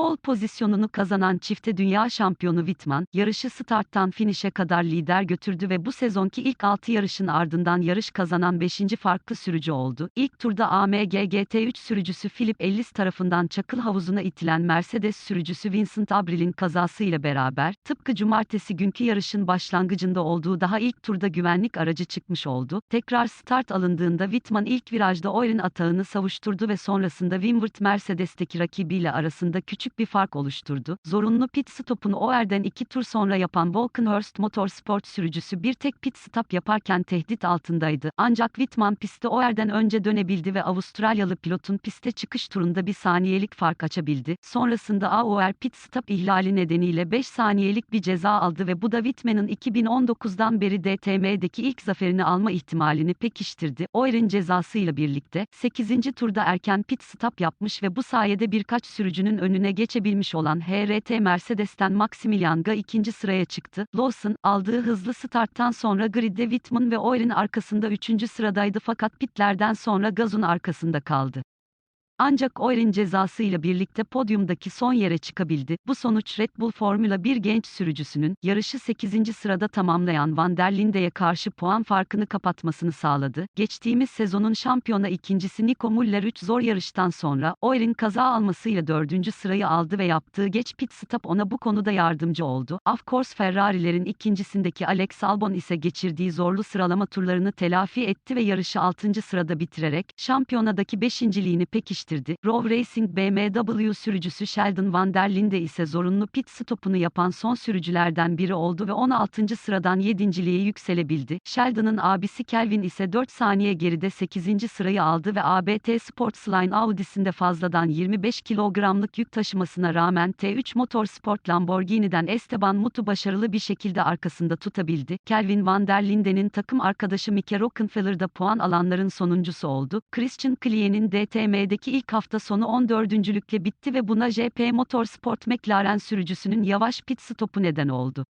Pol pozisyonunu kazanan çifte dünya şampiyonu Wittmann, yarışı starttan finişe kadar lider götürdü ve bu sezonki ilk 6 yarışın ardından yarış kazanan 5. farklı sürücü oldu. İlk turda AMG GT3 sürücüsü Philip Ellis tarafından çakıl havuzuna itilen Mercedes sürücüsü Vincent Abril'in kazasıyla beraber, tıpkı cumartesi günkü yarışın başlangıcında olduğu daha ilk turda güvenlik aracı çıkmış oldu. Tekrar start alındığında Wittmann ilk virajda Oir'in atağını savuşturdu ve sonrasında Wimward Mercedes'teki rakibiyle arasında küçük bir fark oluşturdu. Zorunlu pit stopunu Oir'den iki tur sonra yapan Volkenhurst Motorsport sürücüsü bir tek pit stop yaparken tehdit altındaydı. Ancak Wittmann pistte Oir'den önce dönebildi ve Avustralyalı pilotun piste çıkış turunda bir saniyelik fark açabildi. Sonrasında AOR pit stop ihlali nedeniyle 5 saniyelik bir ceza aldı ve bu da Wittmann'ın 2019'dan beri DTM'deki ilk zaferini alma ihtimalini pekiştirdi. Oir'in cezasıyla birlikte 8. turda erken pit stop yapmış ve bu sayede birkaç sürücünün önüne geçebilmiş olan HRT Mercedes'ten Maximilian Ga ikinci sıraya çıktı. Lawson, aldığı hızlı starttan sonra gridde Wittmann ve Oir'in arkasında 3. sıradaydı fakat pitlerden sonra Gaz'un arkasında kaldı. Ancak Oir'in cezasıyla birlikte podyumdaki son yere çıkabildi. Bu sonuç Red Bull Formula 1 genç sürücüsünün yarışı 8. sırada tamamlayan Van der Linde'ye karşı puan farkını kapatmasını sağladı. Geçtiğimiz sezonun şampiyona ikincisi Nico Müller 3 zor yarıştan sonra Oir'in kaza almasıyla 4. sırayı aldı ve yaptığı geç pit stop ona bu konuda yardımcı oldu. Of course Ferrari'lerin ikincisindeki Alex Albon ise geçirdiği zorlu sıralama turlarını telafi etti ve yarışı 6. sırada bitirerek şampiyonadaki 5. liğini pekiştirdi geliştirdi. Row Racing BMW sürücüsü Sheldon Van der Linde ise zorunlu pit stopunu yapan son sürücülerden biri oldu ve 16. sıradan 7.liğe yükselebildi. Sheldon'ın abisi Kelvin ise 4 saniye geride 8. sırayı aldı ve ABT Sportsline Audi'sinde fazladan 25 kilogramlık yük taşımasına rağmen T3 Motorsport Lamborghini'den Esteban Mutu başarılı bir şekilde arkasında tutabildi. Kelvin Van der Linde'nin takım arkadaşı Mike Rockenfeller'da puan alanların sonuncusu oldu. Christian Klien'in DTM'deki ilk hafta sonu 14. bitti ve buna JP Motorsport McLaren sürücüsünün yavaş pit stopu neden oldu.